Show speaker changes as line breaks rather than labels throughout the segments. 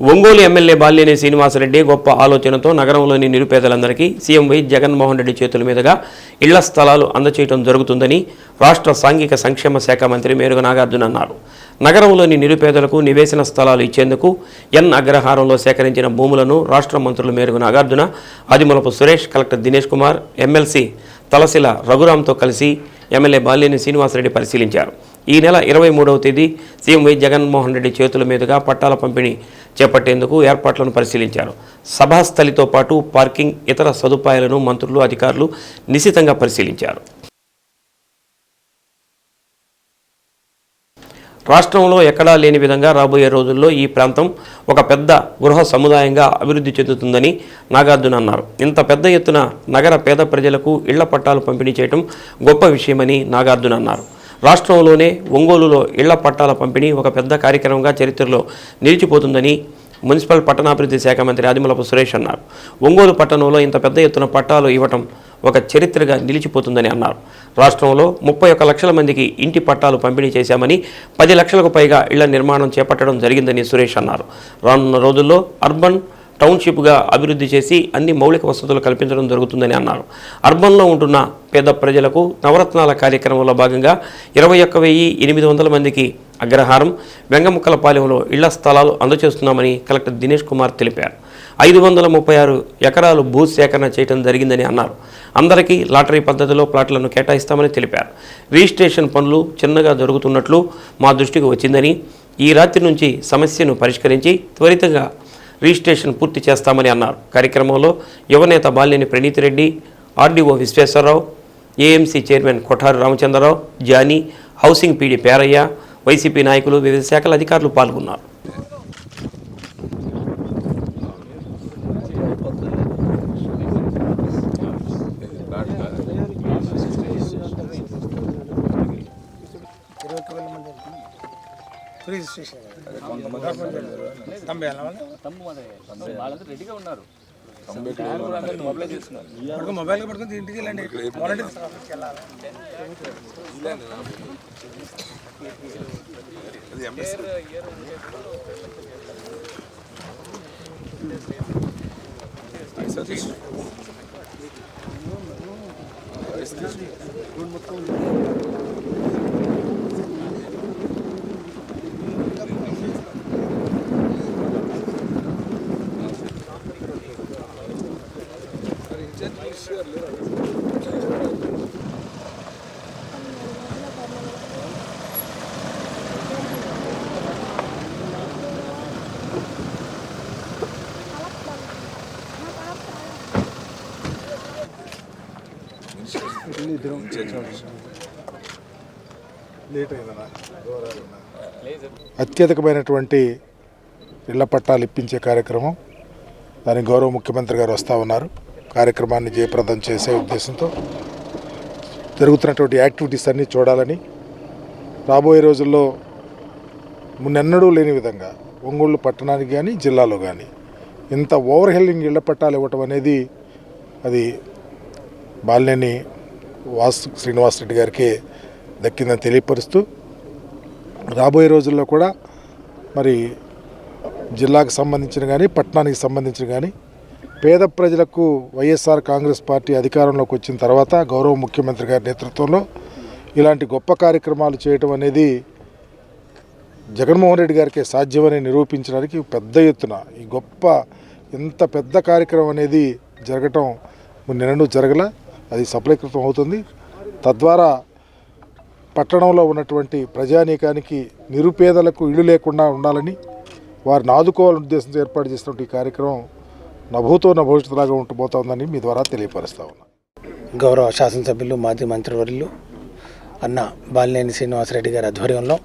Ongole MLA బాల్యేని Srinivasa Reddy గొప్ప ఆలోచనతో నగరంలోని నిరుపేదలందరికీ సీఎం వై జగన్మోహన్ రెడ్డి చేతుల మీదుగా ఇళ్ళ స్థలాలు అందచేయడం జరుగుతుందని రాష్ట్ర సాంఘిక సంక్షేమ శాఖ మంత్రి మేరుగ నాగార్జున అన్నారు. నగరంలోని నిరుపేదలకు నివేశన స్థలాలు ఇచ్చేందుకు ఎన్ అగ్రహారంలో సేకరించిన భూములను రాష్ట్ర మంత్రులు మేరుగు నాగార్జున అదిమలపు సురేష్ కలెక్టర్ దినేష్ కుమార్ ఎమ్మెల్సీ తలసిల రఘురాంతో కలిసి ఎమ్మెల్యే బాలినేని శ్రీనివాసరెడ్డి పరిశీలించారు. ఈ నెల ఇరవై మూడవ తేదీ సీఎం వై జగన్మోహన్ రెడ్డి చేతుల మీదుగా పట్టాల పంపిణీ చేపట్టేందుకు ఏర్పాట్లను పరిశీలించారు. సభాస్థలితో పాటు పార్కింగ్ ఇతర సదుపాయాలను మంత్రులు అధికారులు నిశితంగా పరిశీలించారు. రాష్ట్రంలో ఎక్కడా లేని విధంగా రాబోయే రోజుల్లో ఈ ప్రాంతం ఒక పెద్ద గృహ సముదాయంగా అభివృద్ధి చెందుతుందని నాగార్జున అన్నారు. ఇంత పెద్ద ఎత్తున నగర పేద ప్రజలకు ఇళ్ళ పట్టాలు పంపిణీ చేయడం గొప్ప విషయమని నాగార్జున అన్నారు. రాష్ట్రంలోనే ఒంగోలులో ఇళ్ళ పట్టాల పంపిణీ ఒక పెద్ద కార్యక్రమంగా చరిత్రలో నిలిచిపోతుందని మున్సిపల్ పట్టణాభివృద్ధి శాఖ మంత్రి ఆదిమలపు సురేష్ అన్నారు. ఒంగోలు పట్టణంలో ఇంత పెద్ద ఎత్తున పట్టాలు ఇవ్వటం ఒక చరిత్రగా నిలిచిపోతుందని అన్నారు. రాష్ట్రంలో ముప్పై ఒక్క లక్షల మందికి ఇంటి పట్టాలు పంపిణీ చేశామని పది లక్షలకు పైగా ఇళ్ళ నిర్మాణం చేపట్టడం జరిగిందని సురేష్ అన్నారు. రానున్న రోజుల్లో అర్బన్ టౌన్షిప్గా అభివృద్ధి చేసి అన్ని మౌలిక వసతులు కల్పించడం జరుగుతుందని అన్నారు. అర్బన్లో ఉంటున్న పేద ప్రజలకు నవరత్నాల కార్యక్రమంలో భాగంగా ఇరవై ఒక్క వెయ్యి ఎనిమిది వందల మందికి అగ్రహారం వెంగముక్కలపాలెంలో ఇళ్ళ స్థలాలు అందజేస్తున్నామని కలెక్టర్ దినేష్ కుమార్ తెలిపారు. ఐదు వందల ముప్పై ఆరు ఎకరాలు భూ సేకరణ చేయడం జరిగిందని అన్నారు. అందరికీ లాటరీ పద్ధతిలో ప్లాట్లను కేటాయిస్తామని తెలిపారు. రిజిస్ట్రేషన్ పనులు చిన్నగా జరుగుతున్నట్లు మా దృష్టికి వచ్చిందని ఈ రాత్రి నుంచి సమస్యను పరిష్కరించి త్వరితంగా రిజిస్ట్రేషన్ పూర్తి చేస్తామని అన్నారు. కార్యక్రమంలో యువనేత Balineni Praneetireddy RDO Visweswararao AMC chairman Kothari Ramachandrarao Johnny housing PD Perayya YCP నాయకులు వివిధ శాఖల అధికారులు పాల్గొన్నారు.
ఇరవై ఒక్క వేల మంది ఫ్రీ రిజిస్ట్రేషన్ తంబే
రెడీగా ఉన్నారు
మొబైల్ పడుకుని ఇంటికి వెళ్ళండి వాలంటీర్ వెళ్ళాలి
అత్యధికమైనటువంటి ఇళ్ళ పట్టాలు ఇప్పించే కార్యక్రమం. దానికి గౌరవ ముఖ్యమంత్రి గారు వస్తూ ఉన్నారు. కార్యక్రమాన్ని జయప్రదం చేసే ఉద్దేశంతో జరుగుతున్నటువంటి యాక్టివిటీస్ అన్నీ చూడాలని రాబోయే రోజుల్లో మున్నెన్నడూ లేని విధంగా ఒంగోలు పట్టణానికి కానీ జిల్లాలో కానీ ఇంత ఓవర్ హెల్లింగ్ ఇళ్ళ పట్టాలు ఇవ్వటం అనేది అది బాలినేని వాసు శ్రీనివాసరెడ్డి గారికి దక్కిందని తెలియపరుస్తూ రాబోయే రోజుల్లో కూడా మరి జిల్లాకు సంబంధించిన కానీ పట్టణానికి సంబంధించిన కానీ పేద ప్రజలకు వైఎస్ఆర్ కాంగ్రెస్ పార్టీ అధికారంలోకి వచ్చిన తర్వాత గౌరవ ముఖ్యమంత్రి గారి నేతృత్వంలో ఇలాంటి గొప్ప కార్యక్రమాలు చేయటం అనేది జగన్మోహన్ రెడ్డి గారికి సాధ్యమని నిరూపించడానికి పెద్ద ఎత్తున ఈ గొప్ప ఇంత పెద్ద కార్యక్రమం అనేది జరగటం నిన్నడు జరగల అది సఫలీకృతం అవుతుంది. తద్వారా పట్టణంలో ఉన్నటువంటి ప్రజానీకానికి నిరుపేదలకు ఇళ్ళు లేకుండా ఉండాలని వారిని ఆదుకోవాలని ఉద్దేశంతో ఏర్పాటు చేసినటువంటి ఈ కార్యక్రమం నభూతో నభవిష్యత్తులాగా ఉంటబోతోందని మీ ద్వారా తెలియపరుస్తా ఉన్నా.
గౌరవ శాసనసభ్యులు మాజీ మంత్రివర్యులు అన్న బాలినేని శ్రీనివాసరెడ్డి గారి ఆధ్వర్యంలో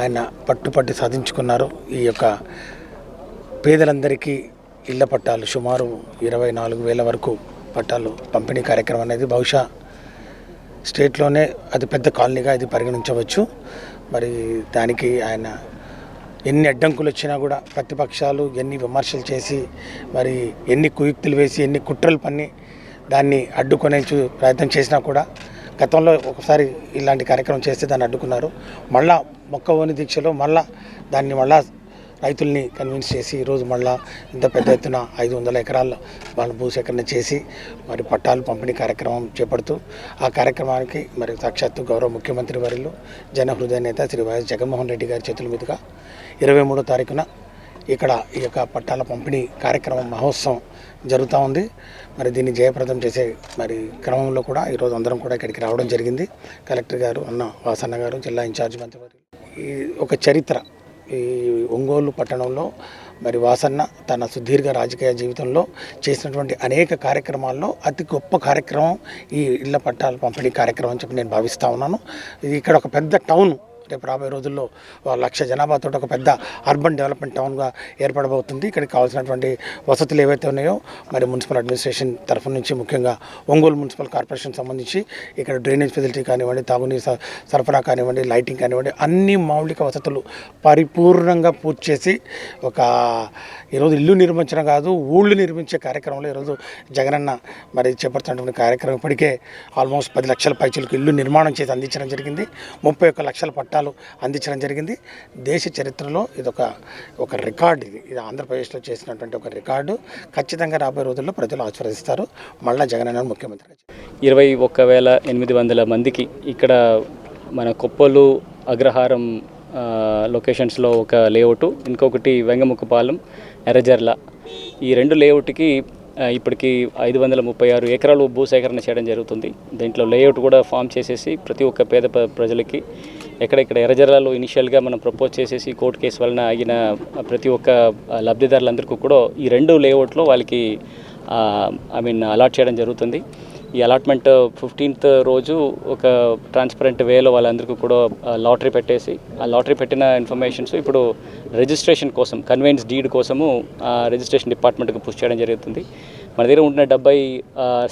ఆయన పట్టుపట్టి సాధించుకున్నారు. ఈ యొక్క పేదలందరికీ ఇళ్ళ పట్టాలు సుమారు ఇరవై నాలుగు వేల వరకు పట్టాలు పంపిణీ కార్యక్రమం అనేది బహుశా స్టేట్లోనే అది పెద్ద కాలనీగా ఇది పరిగణించవచ్చు. మరి దానికి ఆయన ఎన్ని అడ్డంకులు వచ్చినా కూడా ప్రతిపక్షాలు ఎన్ని విమర్శలు చేసి మరి ఎన్ని కుయుక్తులు వేసి ఎన్ని కుట్రలు పన్ని దాన్ని అడ్డుకునే చూ- ప్రయత్నం చేసినా కూడా గతంలో ఒకసారి ఇలాంటి కార్యక్రమం చేస్తే దాన్ని అడ్డుకున్నారు. మళ్ళా మొక్కవోని దీక్షలో మళ్ళా దాన్ని మళ్ళా రైతుల్ని కన్విన్స్ చేసి ఈరోజు మళ్ళా ఇంత పెద్ద ఎత్తున ఐదు వందల ఎకరాల వాళ్ళు భూసేకరణ చేసి మరి పట్టాలు పంపిణీ కార్యక్రమం చేపడుతూ ఆ కార్యక్రమానికి మరి సాక్షాత్తు గౌరవ ముఖ్యమంత్రి వర్యులు జన హృదయ నేత శ్రీ వైఎస్ జగన్మోహన్ రెడ్డి గారి చేతుల మీదుగా ఇరవై మూడో తారీఖున ఇక్కడ ఈ యొక్క పట్టాల పంపిణీ కార్యక్రమం మహోత్సవం జరుగుతూ ఉంది. మరి దీన్ని జయప్రదం చేసే మరి క్రమంలో కూడా ఈరోజు అందరం కూడా ఇక్కడికి రావడం జరిగింది. కలెక్టర్ గారు అన్న వాసన్న గారు జిల్లా ఇన్ఛార్జ్ మంత్రి ఈ ఒక చరిత్ర ఈ ఒంగోలు పట్టణంలో మరి వాసన్న తన సుదీర్ఘ రాజకీయ జీవితంలో చేసినటువంటి అనేక కార్యక్రమాల్లో అతి గొప్ప కార్యక్రమం ఈ ఇళ్ళ పట్టాల పంపిణీ కార్యక్రమం అని చెప్పి నేను భావిస్తూ ఉన్నాను. ఇది ఇక్కడ ఒక పెద్ద టౌన్. రేపు రాబోయే రోజుల్లో లక్ష జనాభాతో ఒక పెద్ద అర్బన్ డెవలప్మెంట్ టౌన్గా ఏర్పడబోతుంది. ఇక్కడికి కావాల్సినటువంటి వసతులు ఏవైతే ఉన్నాయో మరి మున్సిపల్ అడ్మినిస్ట్రేషన్ తరఫు నుంచి ముఖ్యంగా ఒంగోలు మున్సిపల్ కార్పొరేషన్ సంబంధించి ఇక్కడ డ్రైనేజ్ ఫెసిలిటీ కానివ్వండి తాగునీరు స- సరఫరా కానివ్వండి లైటింగ్ కానివ్వండి అన్ని మౌలిక వసతులు పరిపూర్ణంగా పూర్తి చేసి ఒక ఈరోజు ఇల్లు నిర్మించడం కాదు ఊళ్ళు నిర్మించే కార్యక్రమంలో ఈరోజు జగనన్న మరి చేపడుతున్నటువంటి కార్యక్రమం ఇప్పటికే ఆల్మోస్ట్ పది లక్షల పైచలకు ఇల్లు నిర్మాణం చేసి అందించడం జరిగింది. ముప్పై ఒక్క లక్షల పట్టాలు అందించడం జరిగింది. దేశ చరిత్రలో ఇది ఒక ఒక రికార్డు ఇది. ఇది ఆంధ్రప్రదేశ్లో చేసినటువంటి ఒక రికార్డు. ఖచ్చితంగా రాబోయే రోజుల్లో ప్రజలు ఆస్వాదిస్తారు మళ్ళా జగనన్న ముఖ్యమంత్రి
ఇరవై ఒక్క వేల ఎనిమిది వందల మందికి ఇక్కడ మన కొప్పలు అగ్రహారం లొకేషన్స్లో ఒక లేఅవుట్ ఇంకొకటి వెంగముఖపాలెం ఎర్రజర్ల. ఈ రెండు లేఅవుట్కి ఇప్పటికి ఐదు వందల ముప్పై ఆరు ఎకరాలు భూసేకరణ చేయడం జరుగుతుంది. దీంట్లో లేఅవుట్ కూడా ఫామ్ చేసేసి ప్రతి ఒక్క పేద ప్రజలకి ఎక్కడెక్కడ ఎర్రజర్లలో ఇనిషియల్గా మనం ప్రపోజ్ చేసేసి కోర్టు కేసు వలన ఆగిన ప్రతి ఒక్క లబ్ధిదారులందరికీ కూడా ఈ రెండు లేఅవుట్లో వాళ్ళకి ఐ మీన్ అలాట్ చేయడం జరుగుతుంది. ఈ అలాట్మెంట్ ఫిఫ్టీన్త్ రోజు ఒక ట్రాన్స్పరెంట్ వేలో వాళ్ళందరికీ కూడా లాటరీ పెట్టేసి ఆ లాటరీ పెట్టిన ఇన్ఫర్మేషన్స్ ఇప్పుడు రిజిస్ట్రేషన్ కోసం కన్వెన్స్ డీడ్ కోసము ఆ రిజిస్ట్రేషన్ డిపార్ట్మెంట్కి పుష్ చేయడం జరుగుతుంది. మన దగ్గర ఉంటున్న డెబ్బై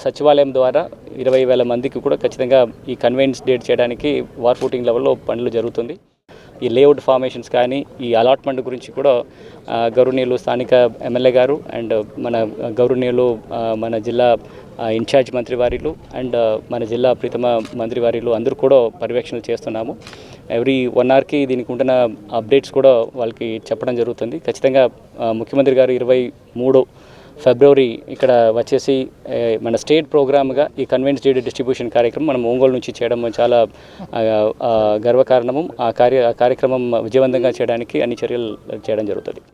సచివాలయం ద్వారా ఇరవై వేల మందికి కూడా ఖచ్చితంగా ఈ కన్వెన్స్ డేట్ చేయడానికి వార్ ఫూటింగ్ లెవెల్లో పనులు జరుగుతుంది. ఈ లేఅవుట్ ఫార్మేషన్స్ కానీ ఈ అలాట్మెంట్ గురించి కూడా గౌరవనీయులు స్థానిక ఎమ్మెల్యే గారు అండ్ మన గౌరవనీయులు మన జిల్లా ఇన్ఛార్జ్ మంత్రి వారిలు అండ్ మన జిల్లా ప్రీతమ మంత్రి వారిలు అందరూ కూడా పర్యవేక్షణలు చేస్తున్నాము. ఎవ్రీ వన్ అవర్కి దీనికి ఉంటున్న అప్డేట్స్ కూడా వాళ్ళకి చెప్పడం జరుగుతుంది. ఖచ్చితంగా ముఖ్యమంత్రి గారు ఇరవై మూడు ఫిబ్రవరి ఇక్కడ వచ్చేసి మన స్టేట్ ప్రోగ్రామ్గా ఈ కన్వెన్స్ డేట్ డిస్ట్రిబ్యూషన్ కార్యక్రమం మనం ఒంగోలు నుంచి చేయడం చాలా గర్వకారణము. ఆ కార్య కార్యక్రమం విజయవంతంగా చేయడానికి అన్ని చర్యలు చేయడం జరుగుతుంది.